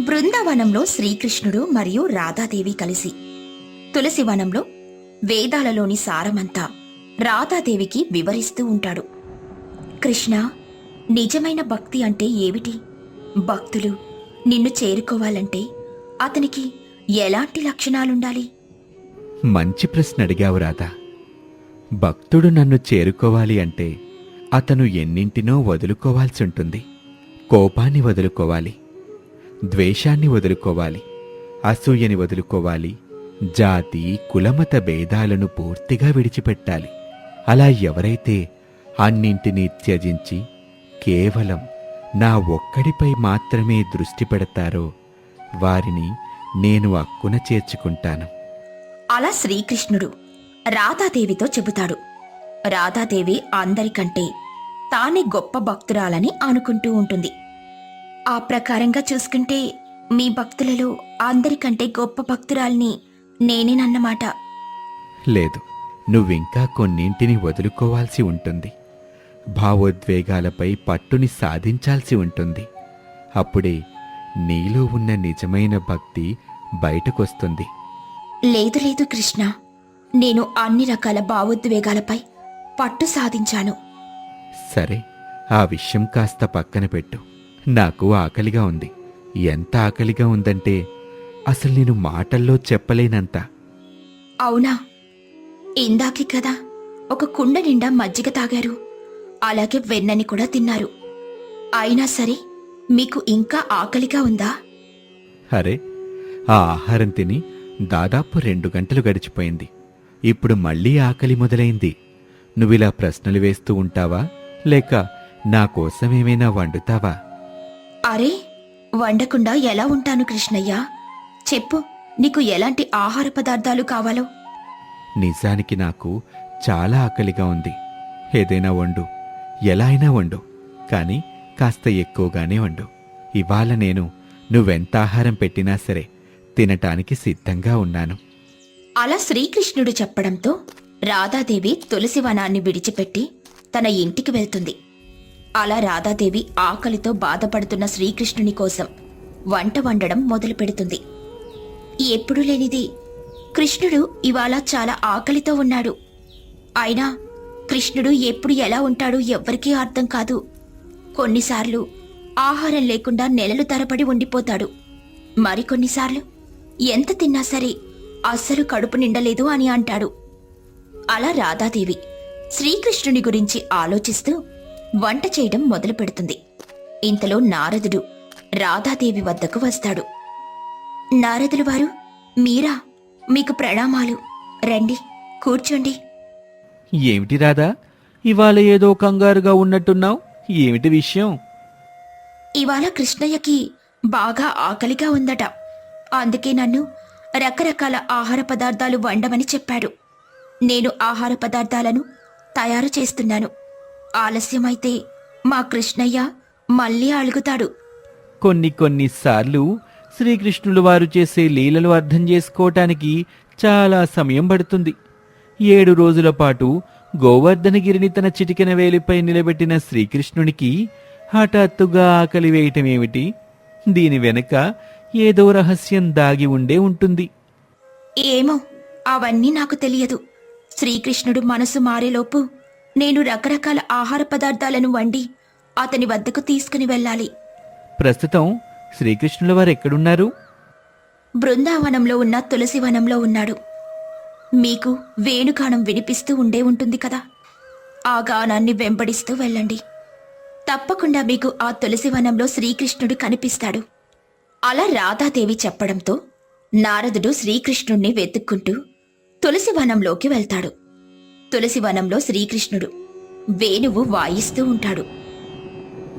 బృందావనంలో శ్రీకృష్ణుడు మరియు రాధాదేవి కలిసి తులసి వనంలో వేదాలలోని సారమంతా రాధాదేవికి వివరిస్తూ ఉంటాడు. కృష్ణ నిజమైన భక్తి అంటే ఏమిటి? భక్తులు నిన్ను చేరుకోవాలంటే అతనికి ఎలాంటి లక్షణాలుండాలి? మంచి ప్రశ్న అడిగావు రాధా. భక్తుడు నన్ను చేరుకోవాలి అంటే అతను ఎన్నింటినో వదులుకోవాల్సి ఉంటుంది కోపాన్ని వదులుకోవాలి. ద్వేషాన్ని వదులుకోవాలి అసూయని వదులుకోవాలి జాతి కులమత భేదాలను పూర్తిగా విడిచిపెట్టాలి. అలా ఎవరైతే అన్నింటినీ త్యజించి కేవలం నా ఒక్కడిపై మాత్రమే దృష్టి పెడతారో వారిని నేను అక్కున చేర్చుకుంటాను. అలా శ్రీకృష్ణుడు రాధాదేవితో చెబుతాడు. రాధాదేవి అందరికంటే తానే గొప్ప భక్తురాలని అనుకుంటూ ఉంటుంది. ఆ ప్రకారంగా చూసుకుంటే మీ భక్తులలో అందరికంటే గొప్ప భక్తురాల్ని నేనేనన్నమాట. లేదు నువ్వింకా కొన్నింటిని వదులుకోవాల్సి ఉంటుంది. భావోద్వేగాలపై పట్టుని సాధించాల్సి ఉంటుంది. అప్పుడే నీలో ఉన్న నిజమైన భక్తి బయటకొస్తుంది. లేదు లేదు కృష్ణ నేను అన్ని రకాల భావోద్వేగాలపై పట్టు సాధించాను. సరే ఆ విషయం కాస్త పక్కన పెట్టు. నాకు ఆకలిగా ఉంది. ఎంత ఆకలిగా ఉందంటే అసలు నేను మాటల్లో చెప్పలేనంత. అవునా? ఇందాకే కదా ఒక కుండ నిండా మజ్జిగ తాగారు. అలాగే వెన్నని కూడా తిన్నారు. అయినా సరే మీకు ఇంకా ఆకలిగా ఉందా? అరే ఆ ఆహారం తిని దాదాపు రెండు గంటలు గడిచిపోయింది. ఇప్పుడు మళ్ళీ ఆకలి మొదలైంది. నువ్విలా ప్రశ్నలు వేస్తూ ఉంటావా? లేక నా కోసం ఏమైనా వండుతావా? అరే వండకుండా ఎలా ఉంటాను కృష్ణయ్య? చెప్పు నీకు ఎలాంటి ఆహార పదార్థాలు కావాలో? నిజానికి నాకు చాలా ఆకలిగా ఉంది. ఏదైనా వండు ఎలా అయినా వండు కానీ కాస్త ఎక్కువగానే వండు. ఇవాళ నేను నువ్వెంత ఆహారం పెట్టినా సరే తినటానికి సిద్ధంగా ఉన్నాను. అలా శ్రీకృష్ణుడు చెప్పడంతో రాధాదేవి తులసి వనాన్ని విడిచిపెట్టి తన ఇంటికి వెళ్తుంది. అలా రాధాదేవి ఆకలితో బాధపడుతున్న శ్రీకృష్ణుని కోసం వంట వండడం మొదలు పెడుతుంది ఎప్పుడు లేనిది కృష్ణుడు ఇవాళ చాలా ఆకలితో ఉన్నాడు. అయినా కృష్ణుడు ఎప్పుడు ఎలా ఉంటాడో ఎవ్వరికీ అర్థం కాదు. కొన్నిసార్లు ఆహారం లేకుండా నెలలు తరబడి ఉండిపోతాడు. మరికొన్నిసార్లు ఎంత తిన్నా సరే అస్సలు కడుపు నిండలేదు అని అంటాడు. అలా రాధాదేవి శ్రీకృష్ణుని గురించి ఆలోచిస్తూ వంట చేయడం మొదలు పెడుతుంది. ఇంతలో నారదుడు రాధాదేవి వద్దకు వస్తాడు. నారదులు వారు మీరా మీకు ప్రణామాలు. రండి కూర్చోండి. ఏమిటి రాదా ఇవాళ ఏదో కంగారుగా ఉన్నట్టున్నావు? ఏమిటి విషయం? ఇవాళ కృష్ణయ్యకి బాగా ఆకలిగా ఉందట. అందుకే నన్ను రకరకాల ఆహార పదార్థాలు వండమని చెప్పాడు. నేను ఆహార పదార్థాలను తయారు చేస్తున్నాను. ఆలస్యమైతే మా కృష్ణయ్య మళ్ళీ అలుగుతాడు కొన్ని కొన్నిసార్లు శ్రీకృష్ణులు వారు చేసే లీలలు అర్థం చేసుకోవటానికి చాలా సమయం పడుతుంది. ఏడు రోజుల పాటు గోవర్ధనగిరిని తన చిటికెన వేలిపై నిలబెట్టిన శ్రీకృష్ణునికి హఠాత్తుగా ఆకలి వేయటమేమిటి? దీని వెనక ఏదో రహస్యం దాగి ఉండే ఉంటుంది. ఏమో అవన్నీ నాకు తెలియదు. శ్రీకృష్ణుడు మనసు మారేలోపు నేను రకరకాల ఆహార పదార్థాలను వండి అతని వద్దకు తీసుకుని వెళ్ళాలి. ప్రస్తుతం శ్రీకృష్ణుల వారు ఎక్కడున్నారు? బృందావనంలో ఉన్న తులసి వనంలో ఉన్నాడు. మీకు వేణుగానం వినిపిస్తూ ఉండే ఉంటుంది కదా? ఆ గానాన్ని వెంబడిస్తూ వెళ్ళండి. తప్పకుండా మీకు ఆ తులసి వనంలో శ్రీకృష్ణుడు కనిపిస్తాడు. అలా రాధాదేవి చెప్పడంతో నారదుడు శ్రీకృష్ణుణ్ణి వెతుక్కుంటూ తులసి వనంలోకి వెళ్తాడు. తులసి వనంలో శ్రీకృష్ణుడు. వేణువు వాయిస్తూ ఉంటాడు.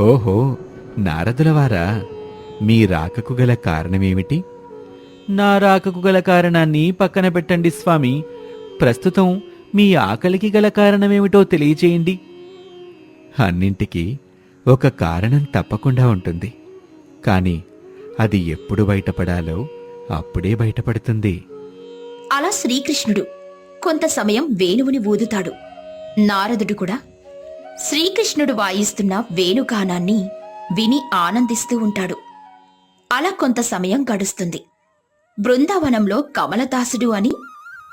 ఓహో నారదుల వారా మీ రాకకు గల కారణమేమిటి? నా రాకకు గల కారణాన్ని పక్కన పెట్టండి స్వామి. ప్రస్తుతం మీ ఆకలికి గల కారణమేమిటో తెలియచేయండి. అన్నింటికీ ఒక కారణం తప్పకుండా ఉంటుంది. కానీ అది ఎప్పుడు బయటపడాలో అప్పుడే బయటపడుతుంది. అలా శ్రీకృష్ణుడు కొంత సమయం వేణువుని ఊదుతాడు. నారదుడు కూడా శ్రీకృష్ణుడు వాయిస్తున్న వేణుగానాన్ని విని ఆనందిస్తూ ఉంటాడు. అలా కొంత సమయం గడుస్తుంది. బృందావనంలో కమలదాసుడు అని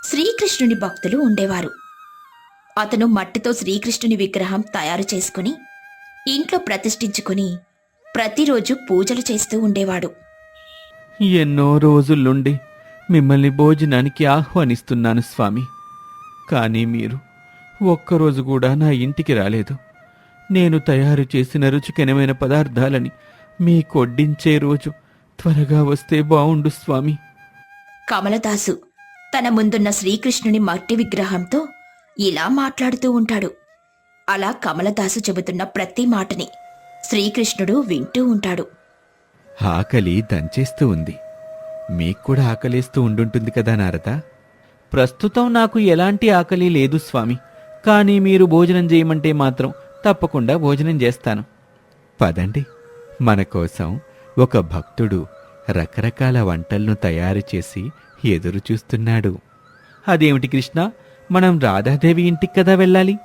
శ్రీకృష్ణుని భక్తులు ఉండేవారు. అతను మట్టితో శ్రీకృష్ణుని విగ్రహం తయారు చేసుకుని ఇంట్లో ప్రతిష్ఠించుకుని ప్రతిరోజు పూజలు చేస్తూ ఉండేవాడు. ఎన్నో రోజుల నుండి మిమ్మల్ని భోజనానికి ఆహ్వానిస్తున్నాను స్వామి. కానీ మీరు ఒక్కరోజు కూడా నా ఇంటికి రాలేదు. నేను తయారు చేసిన రుచికరమైన పదార్థాలని మీ కొడ్డించే రోజు త్వరగా వస్తే బావుండు స్వామి. కమలదాసు తన ముందున్న శ్రీకృష్ణుని మట్టి విగ్రహంతో ఇలా మాట్లాడుతూ ఉంటాడు. అలా కమలదాసు చెబుతున్న ప్రతి మాటని శ్రీకృష్ణుడు వింటూ ఉంటాడు. ఆకలి దంచేస్తూ ఉంది. మీకు కూడా ఆకలేస్తూ ఉండుంటుంది కదా నారద? ప్రస్తుతం నాకు ఎలాంటి ఆకలి లేదు స్వామి. కానీ మీరు భోజనం చేయమంటే మాత్రం తప్పకుండా భోజనం చేస్తాను. పదండి. మన కోసం ఒక భక్తుడు రకరకాల వంటలను తయారు చేసి ఎదురు చూస్తున్నాడు. అదేమిటి కృష్ణ? మనం రాధాదేవి ఇంటికి కదా వెళ్ళాలి?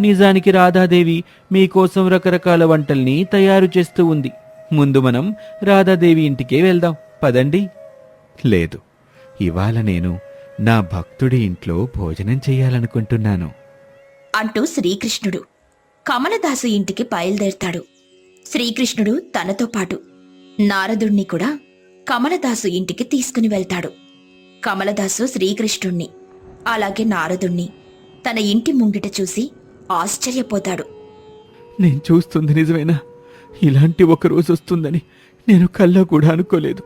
నిజానికి రాధాదేవి మీకోసం రకరకాల వంటల్ని తయారు చేస్తూ ఉంది. ముందు మనం రాధాదేవి ఇంటికే వెళ్దాం. పదండి. లేదు. ఇవాళ నేను నా భక్తుడి ఇంట్లో భోజనం చేయాలనుకుంటున్నాను. అంటూ శ్రీకృష్ణుడు కమలదాసు ఇంటికి బయలుదేరతాడు. శ్రీకృష్ణుడు తనతో పాటు నారదుణ్ణి కూడా కమలదాసు ఇంటికి తీసుకుని వెళ్తాడు. కమలదాసు శ్రీకృష్ణుణ్ణి అలాగే నారదుణ్ణి తన ఇంటి ముంగిట చూసి ఆశ్చర్యపోతాడు. నేను చూస్తుంది నిజమేనా? ఇలాంటి ఒక రోజు వస్తుందని నేను కల్లో కూడా అనుకోలేదు.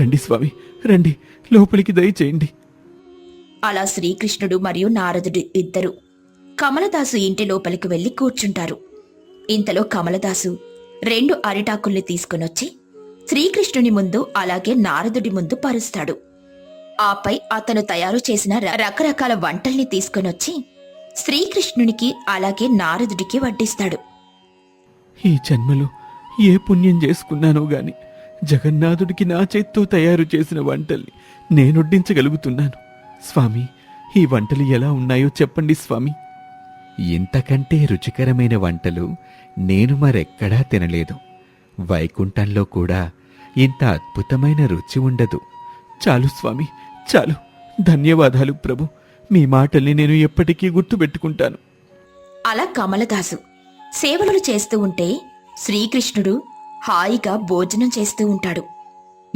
రండి స్వామి రండి లోపలికి దయచేయండి. అలా శ్రీకృష్ణుడు మరియు నారదుడు ఇద్దరు కమలదాసు ఇంటి లోపలికి వెళ్ళి కూర్చుంటారు. ఇంతలో కమలదాసు రెండు అరిటాకుల్ని తీసుకునొచ్చి శ్రీకృష్ణుని ముందు అలాగే నారదుడి ముందు పరుస్తాడు. ఆపై అతను తయారు చేసిన రకరకాల వంటల్ని తీసుకునొచ్చి శ్రీకృష్ణునికి అలాగే నారదుడికి వడ్డిస్తాడు. ఈ జన్మలో ఏ పుణ్యం చేసుకున్నానో గాని జగన్నాథుడికి నా చేత్తో తయారు చేసిన వంటల్ని నేనొడ్డించగలుగుతున్నాను. స్వామి ఈ వంటలు ఎలా ఉన్నాయో చెప్పండి స్వామి. ఇంతకంటే రుచికరమైన వంటలు నేను మరెక్కడా తినలేదు. వైకుంఠంలో కూడా ఇంత అద్భుతమైన రుచి ఉండదు. చాలు స్వామి చాలు. ధన్యవాదాలు ప్రభు. మీ మాటల్ని నేను ఎప్పటికీ గుర్తుపెట్టుకుంటాను. అలా కమలదాసు సేవలు చేస్తూ ఉంటే శ్రీకృష్ణుడు హాయిగా భోజనం చేస్తూ ఉంటాడు.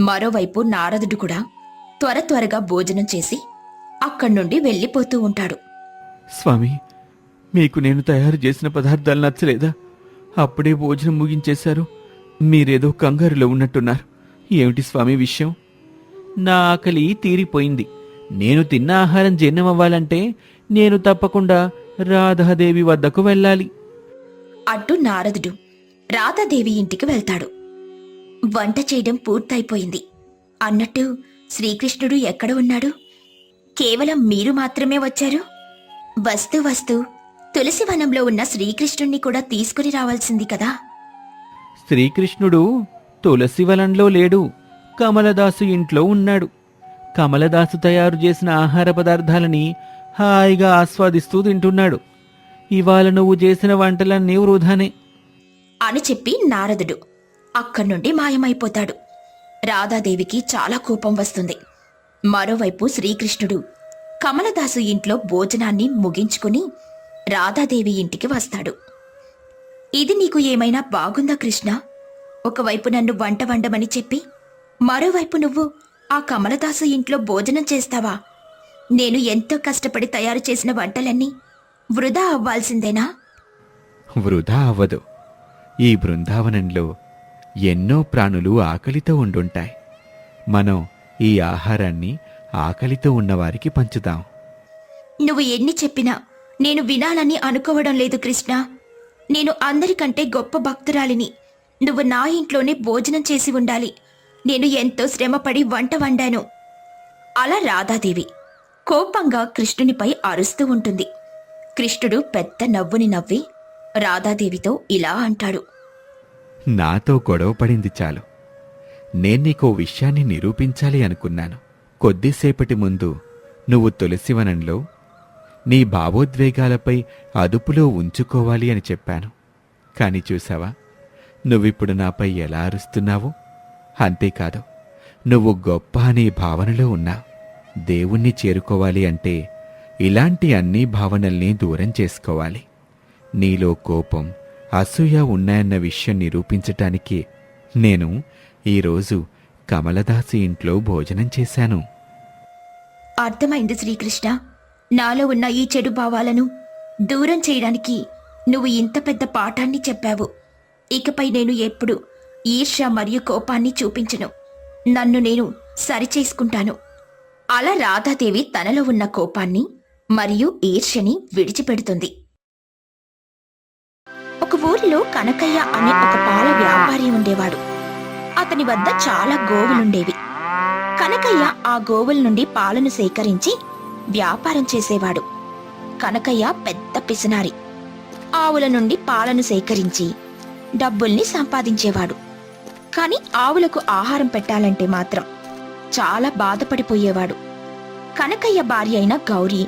మరోవైపు నారదుడు కూడా త్వర త్వరగా భోజనం చేసి అక్కడి నుండి వెళ్ళిపోతూ ఉంటాడు. స్వామి మీకు నేను తయారు చేసిన పదార్థాలు నచ్చలేదా? అప్పుడే భోజనం ముగించేశారు. మీరేదో కంగారులో ఉన్నట్టున్నారు. ఏమిటి స్వామి విషయం? నా ఆకలి తీరిపోయింది. నేను తిన్న ఆహారం జీర్ణమవ్వాలంటే నేను తప్పకుండా రాధాదేవి వద్దకు వెళ్ళాలి. అడ్డు నారదుడు రాధాదేవి ఇంటికి వెళ్తాడు. వంట చేయడం పూర్తయిపోయింది. అన్నట్టు శ్రీకృష్ణుడు ఎక్కడ ఉన్నాడు? కేవలం మీరు మాత్రమే వచ్చారు? వస్తూ వస్తూ తులసి వనంలో ఉన్న శ్రీకృష్ణుణ్ణి కూడా తీసుకుని రావాల్సింది కదా? శ్రీకృష్ణుడు తులసి వనంలో లేడు. కమలదాసు ఇంట్లో ఉన్నాడు. కమలదాసు తయారు చేసిన ఆహార పదార్థాలని హాయిగా ఆస్వాదిస్తూ తింటున్నాడు. ఇవాళ నువ్వు చేసిన వంటలన్నీ వృధానే. అని చెప్పి నారదుడు అక్కడి నుండి మాయమైపోతాడు. రాధాదేవికి చాలా కోపం వస్తుంది. మరోవైపు శ్రీకృష్ణుడు కమలదాసు ఇంట్లో భోజనాన్ని ముగించుకుని రాధాదేవి ఇంటికి వస్తాడు. ఇది నీకు ఏమైనా బాగుందా కృష్ణ? ఒకవైపు నన్ను వంట వండమని చెప్పి మరోవైపు నువ్వు ఆ కమలదాసు ఇంట్లో భోజనం చేస్తావా? నేను ఎంతో కష్టపడి తయారు చేసిన వంటలన్నీ వృధా అవ్వాల్సిందేనా? వృధా అవ్వదు. ఈ బృందావనంలో ఎన్నో ప్రాణులు ఆకలితో ఉండుంటాయి. మనం ఈ ఆహారాన్ని ఆకలితో ఉన్నవారికి పంచుదాం. నువ్వు ఎన్ని చెప్పినా నేను వినాలని అనుకోవడం లేదు కృష్ణ. నేను అందరికంటే గొప్ప భక్తురాలిని. నువ్వు నా ఇంట్లోనే భోజనం చేసి ఉండాలి. నేను ఎంతో శ్రమపడి వంట వండాను. అలా రాధాదేవి కోపంగా కృష్ణునిపై అరుస్తూ ఉంటుంది. కృష్ణుడు పెద్ద నవ్వుని నవ్వి రాధాదేవితో ఇలా అంటాడు. నాతో గొడవ పడింది చాలు. నేను నీకో విషయాన్ని నిరూపించాలి అనుకున్నాను. కొద్దిసేపటి ముందు నువ్వు తులసివనంలో నీ భావోద్వేగాలపై అదుపులో ఉంచుకోవాలి అని చెప్పాను. కాని చూసావా? నువ్విప్పుడు నాపై ఎలా అరుస్తున్నావో? అంతేకాదు నువ్వు గొప్ప అనే భావనలో ఉన్నా దేవుణ్ణి చేరుకోవాలి అంటే ఇలాంటి అన్ని భావనల్ని దూరం చేసుకోవాలి. నీలో కోపం అసూయ ఉన్నాయన్న విషయం నిరూపించటానికి నేను ఈరోజు కమలదాసి ఇంట్లో భోజనం చేశాను. అర్థమైంది శ్రీకృష్ణ. నాలో ఉన్న ఈ చెడు భావాలను దూరం చేయడానికి నువ్వు ఇంత పెద్ద పాఠాన్ని చెప్పావు. ఇకపై నేను ఎప్పుడు ఈర్ష్య మరియు కోపాన్ని చూపించను. నన్ను నేను సరిచేసుకుంటాను. అలా రాధాదేవి తనలో ఉన్న కోపాన్ని మరియు ఈర్ష్యని విడిచిపెడుతుంది. ఒక ఊరిలో కనకయ్య అనే ఒక పాల వ్యాపారి ఉండేవాడు. అతని వద్ద చాలా గోవులుండేవి. కనకయ్య ఆ గోవుల నుండి పాలను సేకరించి వ్యాపారం చేసేవాడు. కనకయ్య పెద్ద పిసినారి. ఆవుల నుండి పాలను సేకరించి డబ్బుల్ని సంపాదించేవాడు. కాని ఆవులకు ఆహారం పెట్టాలంటే మాత్రం చాలా బాధపడిపోయేవాడు. కనకయ్య భార్య అయిన గౌరీ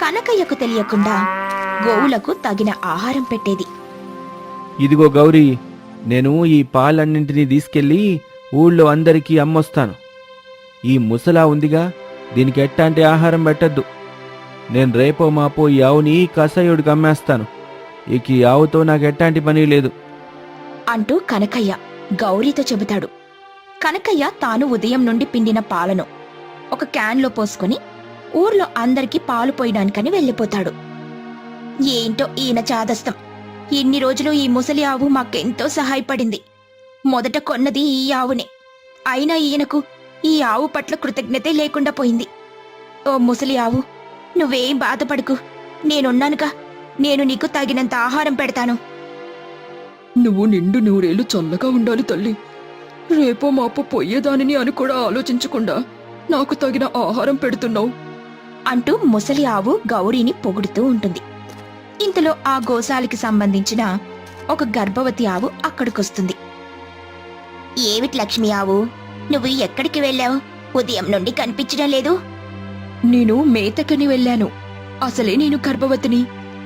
కనకయ్యకు తెలియకుండా గోవులకు తగిన ఆహారం పెట్టేది. ఇదిగో గౌరీ నేను ఈ పాలన్నింటినీ తీసుకెళ్ళి ఊళ్ళో అందరికీ అమ్మొస్తాను. ఈ ముసలా ఉందిగా దీనికి ఎట్టాంటి ఆహారం పెట్టద్దు. నేను రేపో మాపో ఈ ఆవుని కసాయుడికి అమ్మేస్తాను. ఇక ఈ ఆవుతో నాకు ఎట్టాంటి పని లేదు. అంటూ కనకయ్య గౌరీతో చెబుతాడు. కనకయ్య తాను ఉదయం నుండి పిండిన పాలను ఒక క్యాన్లో పోసుకొని ఊర్లో అందరికీ పాలు పోయడానికని వెళ్ళిపోతాడు. ఏంటో ఈయన చాదస్తం. ఇన్ని రోజులు ఈ ముసలి ఆవు మాకెంతో సహాయపడింది. మొదట కొన్నది ఈ ఆవునే. అయినా ఈయనకు ఈ ఆవు పట్ల కృతజ్ఞతే లేకుండా పోయింది. ఓ ముసలి ఆవు నువ్వేం బాధపడకు. నేనున్నానుగా. నేను నీకు తగినంత ఆహారం పెడతాను. నువ్వు నిండు నూరేళ్ళు చల్లగా ఉండాలి తల్లి. రేపో మాపో పొయ్యేదానిని అని కూడా ఆలోచించకుండా నాకు తగిన ఆహారం పెడుతున్నావు. అంటూ ముసలి ఆవు గౌరీని పొగుడుతూ ఉంటుంది. ఇంతలో ఆ గోశాలకి సంబంధించిన ఒక గర్భవతి ఆవు అక్కడికొస్తుంది. ఏమిటి లక్ష్మి ఆవు? నువ్వు ఎక్కడికి వెళ్ళావు? ఉదయం నుండి కనిపించడం లేదు. నేను మేతకని వెళ్ళాను. అసలే నేను గర్భవతిని.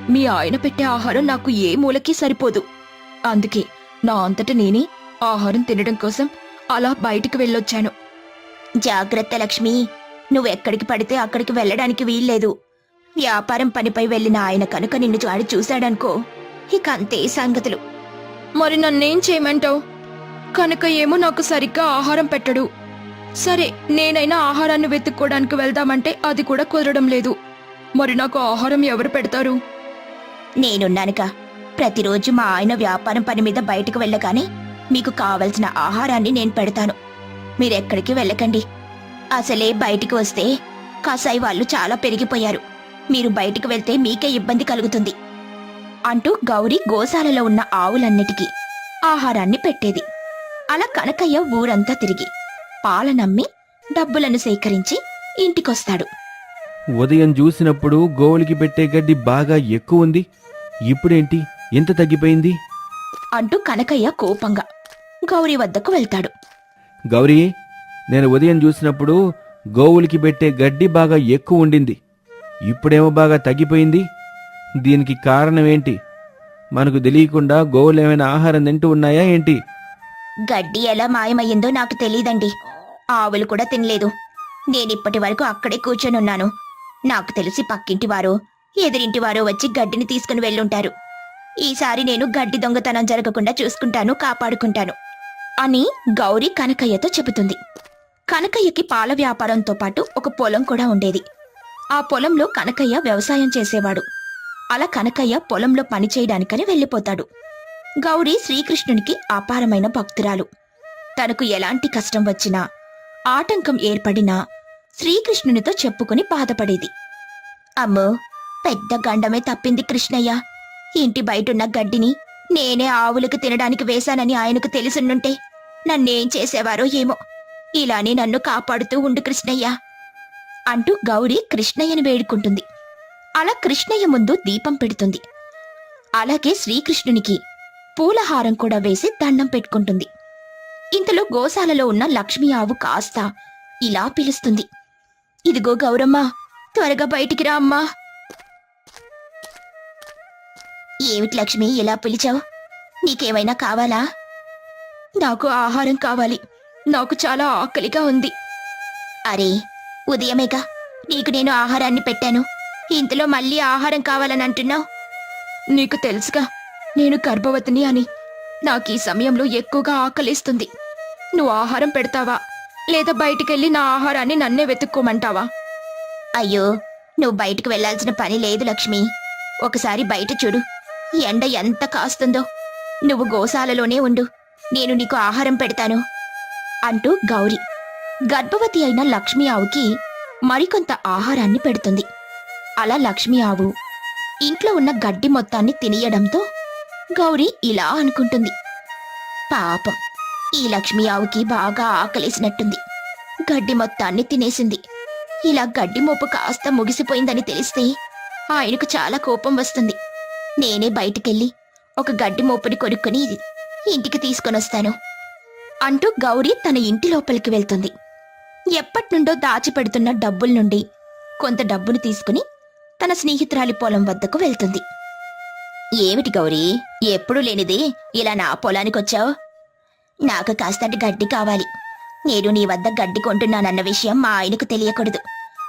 మీ ఆయన పెట్టే ఆహారం నాకు ఏ మూలకి సరిపోదు. అందుకే నా అంతట నేనే ఆహారం తినడం కోసం అలా బయటికి వెళ్ళొచ్చాను. జాగ్రత్త లక్ష్మి. నువ్వెక్కడికి పడితే అక్కడికి వెళ్ళడానికి వీల్లేదు. వ్యాపారం పనిపై వెళ్ళిన ఆయన కనుక నిన్ను చాడి చూశాడనుకో ఇక అంతే సంగతులు. మరి నన్నేం చేయమంటావు? కనుక ఏమో నాకు సరిగ్గా ఆహారం పెట్టడు. సరే నేనైనా ఆహారాన్ని వెతుక్కోవడానికి వెళ్దామంటే అది కూడా కుదరడం లేదు. మరి నాకు ఆహారం ఎవరు పెడతారు? నేనున్నానుగా. ప్రతిరోజు మా ఆయన వ్యాపారం పని మీద బయటకు వెళ్ళగానే మీకు కావలసిన ఆహారాన్ని నేను పెడతాను. మీరెక్కడికి వెళ్ళకండి. అసలే బయటికి వస్తే కసాయి వాళ్ళు చాలా పెరిగిపోయారు. మీరు బయటికి వెళ్తే మీకే ఇబ్బంది కలుగుతుంది అంటూ గౌరీ గోశాలలో ఉన్న ఆవులన్నిటికీ ఆహారాన్ని పెట్టేది. అలా కనకయ్య ఊరంతా తిరిగి పాలనమ్మి డబ్బులను సేకరించి ఇంటికొస్తాడు. ఉదయం చూసినప్పుడు గోవులకి పెట్టే గడ్డి బాగా ఎక్కువ ఉంది. ఇప్పుడేంటి? ఎంత తగ్గిపోయింది? అంటూ కనకయ్య కోపంగా గౌరీ వద్దకు వెళ్తాడు. గౌరీ నేను ఉదయం చూసినప్పుడు గోవులకి పెట్టే గడ్డి బాగా ఎక్కువ ఉండింది. ఇప్పుడేమో బాగా తగ్గిపోయింది. దీనికి కారణం ఏంటి మనకు తెలియకుండా గోవులేమైనా ఆహారం తింటూ ఉన్నాయా ఏంటి? గడ్డి ఎలా మాయమయ్యిందో నాకు తెలియదండి ఆవులు కూడా తినలేదు. నేనిప్పటి వరకు అక్కడే కూర్చొనున్నాను. నాకు తెలిసి పక్కింటి వారో ఎదురింటి వారో వచ్చి గడ్డిని తీసుకుని వెళ్ళుంటారు. ఈసారి నేను గడ్డి దొంగతనం జరగకుండా చూసుకుంటాను కాపాడుకుంటాను అని గౌరీ కనకయ్యతో చెబుతుంది. కనకయ్యకి పాల వ్యాపారంతో పాటు ఒక పొలం కూడా ఉండేది. ఆ పొలంలో కనకయ్య వ్యవసాయం చేసేవాడు. అలా కనకయ్య పొలంలో పని చేయడానికని వెళ్ళిపోతాడు. గౌరీ శ్రీకృష్ణునికి అపారమైన భక్తురాలు. తనకు ఎలాంటి కష్టం వచ్చినా ఆటంకం ఏర్పడినా శ్రీకృష్ణునితో చెప్పుకుని బాధపడేది. అమ్మో పెద్ద గండమే తప్పింది కృష్ణయ్య. ఇంటి బయటున్న గడ్డిని నేనే ఆవులకు తినడానికి వేశానని ఆయనకు తెలిసుండుంటే నన్నేం చేసేవారో ఏమో. ఇలానే నన్ను కాపాడుతూ ఉండు కృష్ణయ్య. అంటూ గౌరీ కృష్ణయ్యని వేడుకుంటుంది. అలా కృష్ణయ్య ముందు దీపం పెడుతుంది. అలాగే శ్రీకృష్ణునికి పూలహారం కూడా వేసి దండం పెట్టుకుంటుంది. ఇంతలో గోశాలలో ఉన్న లక్ష్మీ ఆవు కాస్త ఇలా పిలుస్తుంది. ఇదిగో గౌరమ్మ త్వరగా బయటికి రా అమ్మా. ఏమిటి లక్ష్మి ఇలా పిలిచావు? నీకేమైనా కావాలా? నాకు ఆహారం కావాలి. నాకు చాలా ఆకలిగా ఉంది. అరే ఉదయమేగా. నీకు నేను ఆహారాన్ని పెట్టాను. ఇంతలో మళ్ళీ ఆహారం కావాలని అంటున్నావు? నీకు తెలుసుగా నేను గర్భవతిని అని. నాకు ఈ సమయంలో ఎక్కువగా ఆకలిస్తుంది. నువ్వు ఆహారం పెడతావా? లేదా బయటికెళ్ళి నా ఆహారాన్ని నన్నే వెతుక్కోమంటావా? అయ్యో నువ్వు బయటకు వెళ్ళాల్సిన పని లేదు లక్ష్మి. ఒకసారి బయట చూడు. ఎండ ఎంత కాస్తుందో. నువ్వు గోశాలలోనే ఉండు. నేను నీకు ఆహారం పెడతాను. అంటూ గౌరీ గర్భవతి అయిన లక్ష్మీ ఆవుకి మరికొంత ఆహారాన్ని పెడుతుంది. అలా లక్ష్మి ఆవు ఇంట్లో ఉన్న గడ్డి మొత్తాన్ని తినేయడంతో గౌరి ఇలా అనుకుంటుంది. పాపం ఈ లక్ష్మి ఆవుకి బాగా ఆకలేసినట్టుంది. గడ్డి మొత్తాన్ని తినేసింది. ఇలా గడ్డి మోపు కాస్త ముగిసిపోయిందని తెలిస్తే ఆయనకు చాలా కోపం వస్తుంది. నేనే బయటికెళ్ళి ఒక గడ్డి మోపుని కొనుక్కొని ఇంటికి తీసుకొనొస్తాను అంటూ గౌరీ తన ఇంటి లోపలికి వెళ్తుంది. ఎప్పటినుండో దాచిపెడుతున్న డబ్బుల నుండి కొంత డబ్బును తీసుకుని తన స్నేహితురాలి పొలం వద్దకు వెళ్తుంది. ఏమిటి గౌరీ? ఎప్పుడు లేనిది ఇలా నా పొలానికొచ్చావు నాకు కాస్తంటి గడ్డి కావాలి. నేను నీ వద్ద గడ్డి కొంటున్నానన్న విషయం మా ఆయనకు తెలియకూడదు.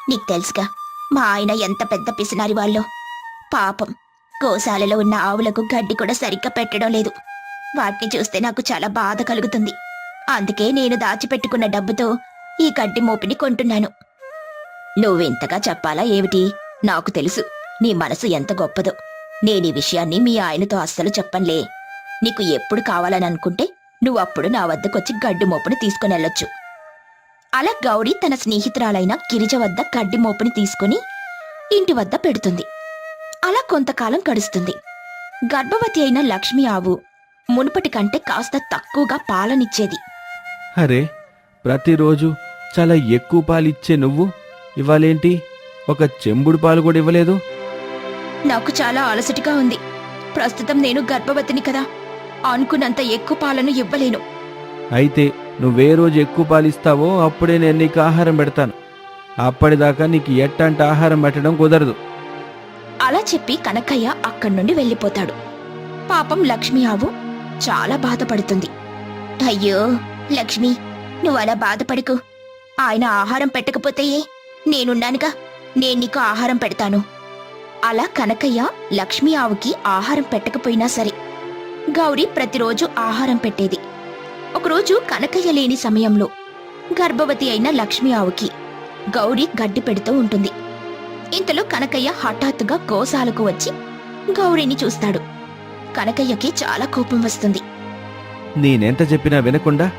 నీకు తెలుసుగా మా ఆయన ఎంత పెద్ద పిసినారి వాళ్ళో. పాపం గోశాలలో ఉన్న ఆవులకు గడ్డి కూడా సరిగ్గా పెట్టడం లేదు. వాటిని చూస్తే నాకు చాలా బాధ కలుగుతుంది. అందుకే నేను దాచిపెట్టుకున్న డబ్బుతో ఈ గడ్డి మోపిని కొంటున్నాను. నువ్వింతగా చెప్పాలా ఏమిటి? నాకు తెలుసు నీ మనసు ఎంత గొప్పదో. నేను ఈ విషయాన్ని మీ ఆయనతో అస్సలు చెప్పంలే నీకు ఎప్పుడు కావాలని అనుకుంటే నువ్వు అప్పుడు నా వద్దకొచ్చి గడ్డి మోపుని తీసుకుని వెళ్ళొచ్చు అలా గౌరీ తన స్నేహితురాలైన గిరిజ వద్ద గడ్డి మోపుని తీసుకుని ఇంటి వద్ద పెడుతుంది. అలా కొంతకాలం గడుస్తుంది. గర్భవతి అయిన లక్ష్మి ఆవు మునుపటి కంటే కాస్త తక్కువగా పాలనిచ్చేది. అరే ప్రతిరోజు చాలా ఎక్కువ పాలు ఇచ్చే నువ్వు? ఇవ్వాలేంటి ఒక చెంబుడు పాలు కూడా ఇవ్వలేదు? నాకు చాలా అలసటిగా ఉంది. ప్రస్తుతం నేను గర్భవతిని కదా. అనుకున్నంత ఎక్కువ పాలను ఇవ్వలేను. అయితే నువ్వే రోజు ఎక్కువ పాలు ఇస్తావో అప్పుడే నేను నీకు ఆహారం పెడతాను. అప్పటిదాకా నీకు ఎట్టంటి ఆహారం పెట్టడం కుదరదు. అలా చెప్పి కనకయ్య అక్కడి నుండి వెళ్ళిపోతాడు. పాపం లక్ష్మి ఆవు చాలా బాధపడుతుంది. అయ్యో లక్ష్మి నువ్వు అలా బాధపడకు. ఆయన ఆహారం పెట్టకపోతే నేనున్నానుగా నేను నీకు ఆహారం పెడతాను. అలా కనకయ్య లక్ష్మి ఆవుకి ఆహారం పెట్టకపోయినా సరే గౌరీ ప్రతిరోజు ఆహారం పెట్టేది. ఒకరోజు కనకయ్య లేని సమయంలో గర్భవతి అయిన లక్ష్మి ఆవుకి గౌరీ గడ్డి పెడుతూ ఉంటుంది. ఇంతలో కనకయ్య హఠాత్తుగా గోశాలకు వచ్చి గౌరీని చూస్తాడు. కనకయ్యకి చాలా కోపం వస్తుంది. నేనెంత చెప్పినా వినకుండా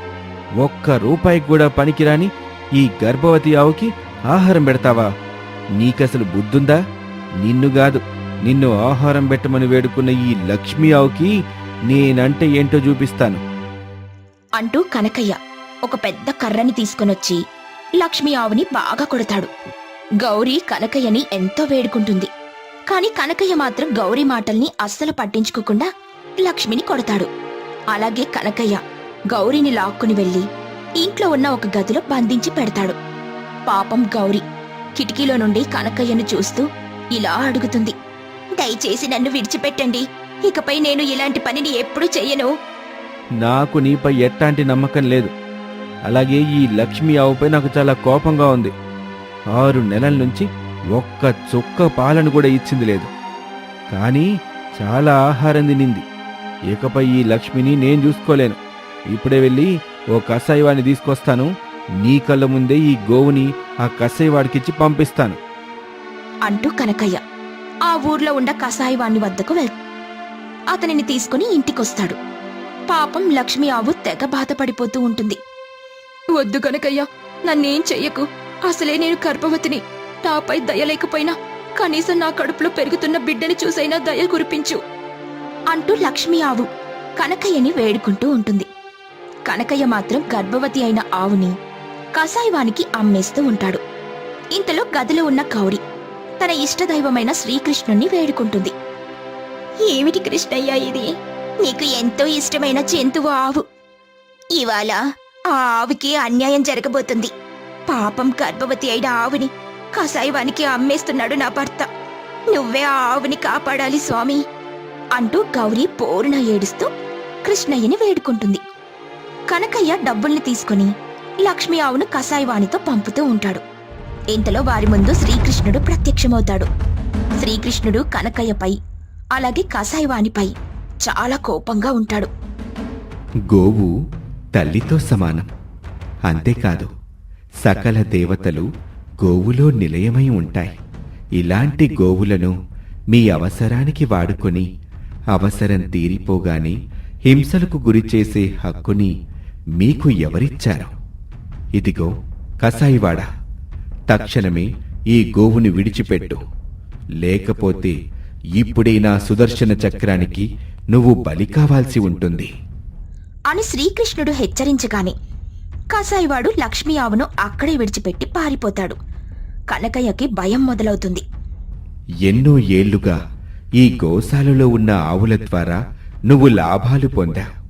ఒక్క రూపాయికి కూడా పనికిరాని ఈ గర్భవతి ఆవుకి ఆహారం పెడతావా? నీకసలు బుద్ధుందా? నిన్ను కాదు నిన్ను ఆహారం పెట్టమని వేడుకున్న ఈ లక్ష్మీ ఆవుకి నేనంటే ఏంటో చూపిస్తాను. అంటూ కనకయ్య ఒక పెద్ద కర్రని తీసుకొనొచ్చి లక్ష్మి ఆవుని బాగా కొడతాడు. గౌరీ కనకయ్యని ఎంతో వేడుకుంటుంది. కాని కనకయ్య మాత్రం గౌరీ మాటల్ని అస్సలు పట్టించుకోకుండా లక్ష్మిని కొడతాడు. అలాగే కనకయ్య గౌరీని లాక్కుని వెళ్ళి ఇంట్లో ఉన్న ఒక గదిలో బంధించి పెడతాడు. పాపం గౌరీ కిటికీలో నుండి కనకయ్యను చూస్తూ ఇలా అడుగుతుంది. దయచేసి నన్ను విడిచిపెట్టండి. ఇకపై నేను ఇలాంటి పనిని ఎప్పుడూ చెయ్యను. నాకు నీపై ఎట్టాంటి నమ్మకం లేదు. అలాగే ఈ లక్ష్మీ ఆవుపై నాకు చాలా కోపంగా ఉంది. ఆరు నెలల నుంచి ఒక్క చుక్క పాలను కూడా ఇచ్చింది లేదు. కానీ చాలా ఆహారం తినింది. ఇకపై ఈ లక్ష్మిని నేను చూసుకోలేను. ఇప్పుడే వెళ్ళి ఓ కసాయివాడిని తీసుకొస్తాను. నీ కళ్ళ ముందే ఈ గోవుని ఆ కసాయివాడికిచ్చి పంపిస్తాను. అంటూ కనకయ్య ఆ ఊర్లో ఉన్న కసాయివాణ్ణి వద్దకు వెళ్ అతనిని తీసుకుని ఇంటికొస్తాడు. పాపం లక్ష్మి ఆవు తెగ బాధపడిపోతూ ఉంటుంది. వద్దు కనకయ్య నన్నేం చెయ్యకు. అసలే నేను గర్భవతిని. నాపై దయ లేకపోయినా కనీసం నా కడుపులో పెరుగుతున్న బిడ్డని చూసైనా దయ కురిపించు అంటూ లక్ష్మి ఆవు కనకయ్యని వేడుకుంటూ ఉంటుంది. కనకయ్య మాత్రం గర్భవతి అయిన ఆవుని కషాయవానికి అమ్మేస్తూ ఉంటాడు. ఇంతలో గదిలో ఉన్న గౌరి తన ఇష్టదైవమైన శ్రీకృష్ణుణ్ణి వేడుకుంటుంది. ఏమిటి కృష్ణయ్య ఇది? నీకు ఎంతో ఇష్టమైన జంతువు ఆవు. ఇవాళ ఆ ఆవుకి అన్యాయం జరగబోతుంది. పాపం గర్భవతి అయిన ఆవుని కషాయవానికి అమ్మేస్తున్నాడు నా భర్త. నువ్వే ఆ ఆవుని కాపాడాలి స్వామి అంటూ గౌరీ పోరున ఏడుస్తూ కృష్ణయ్యని వేడుకుంటుంది. కనకయ్య డబ్బుల్ని తీసుకుని లక్ష్మి ఆవును కసాయివాణితో పంపుతూ ఉంటాడు. ఇంతలో వారి ముందు శ్రీకృష్ణుడు ప్రత్యక్షమవుతాడు. శ్రీకృష్ణుడు కనకయ్యపై అలాగే కసాయివాణిపై చాలా కోపంగా ఉంటాడు. గోవు తల్లితో సమానం. అంతేకాదు సకల దేవతలు గోవులో నిలయమై ఉంటాయి. ఇలాంటి గోవులను మీ అవసరానికి వాడుకొని అవసరం తీరిపోగానే హింసలకు గురిచేసే హక్కుని మీకు ఎవరిచ్చారు? ఇదిగో కసాయివాడ. తక్షణమే ఈ గోవుని విడిచిపెట్టు. లేకపోతే ఇప్పుడే నా సుదర్శన చక్రానికి నువ్వు బలి కావాల్సి ఉంటుంది. అని శ్రీకృష్ణుడు హెచ్చరించగానే కసాయివాడు లక్ష్మీ ఆవును అక్కడే విడిచిపెట్టి పారిపోతాడు. కనకయ్యకి భయం మొదలవుతుంది. ఎన్నో ఏళ్ళుగా ఈ గోశాలలో ఉన్న ఆవుల ద్వారా నువ్వు లాభాలు పొందావు.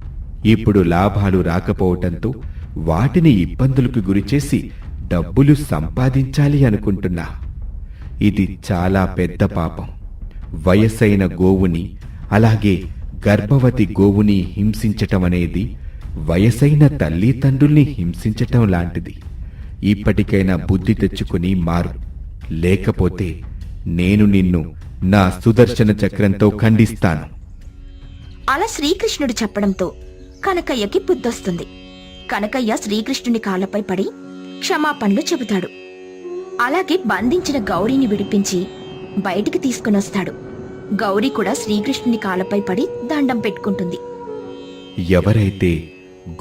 ఇప్పుడు లాభాలు రాకపోవటంతో వాటిని ఇబ్బందులకు గురిచేసి డబ్బులు సంపాదించాలి అనుకుంటున్నా. ఇది చాలా పెద్ద పాపం. వయసైన గోవుని అలాగే గర్భవతి గోవుని హింసించటం అనేది వయసైన తల్లి తండ్రుల్ని హింసించటం లాంటిది. ఇప్పటికైనా బుద్ధి తెచ్చుకుని మారు. లేకపోతే నేను నిన్ను నా సుదర్శన చక్రంతో ఖండిస్తాను. అలా శ్రీకృష్ణుడు చెప్పడంతో కనకయ్యకి బుద్ధొస్తుంది. కనకయ్య శ్రీకృష్ణుని కాళ్ళపై పడి క్షమాపణలు చెబుతాడు. అలాగే బంధించిన గౌరీని విడిపించి బయటికి తీసుకునొస్తాడు. గౌరీ కూడా శ్రీకృష్ణుని కాళ్ళపై పడి దండం పెట్టుకుంటుంది. ఎవరైతే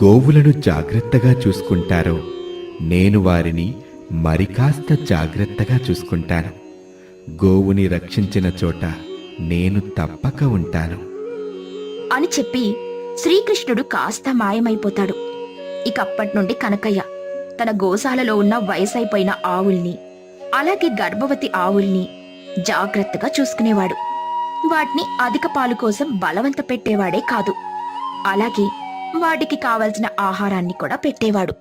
గోవులను జాగ్రత్తగా చూసుకుంటారో నేను వారిని మరి కాస్త జాగ్రత్తగా చూసుకుంటాను. గోవుని రక్షించిన చోట నేను తప్పక ఉంటాను. అని చెప్పి శ్రీకృష్ణుడు కాస్త మాయమైపోతాడు. ఇక అప్పటి నుండి కనకయ్య తన గోశాలలో ఉన్న వయసైపోయిన ఆవుల్ని అలాగే గర్భవతి ఆవుల్ని జాగ్రత్తగా చూసుకునేవాడు. వాటిని అధిక పాలు కోసం బలవంత పెట్టేవాడే కాదు. అలాగే వాటికి కావలసిన ఆహారాన్ని కూడా పెట్టేవాడు.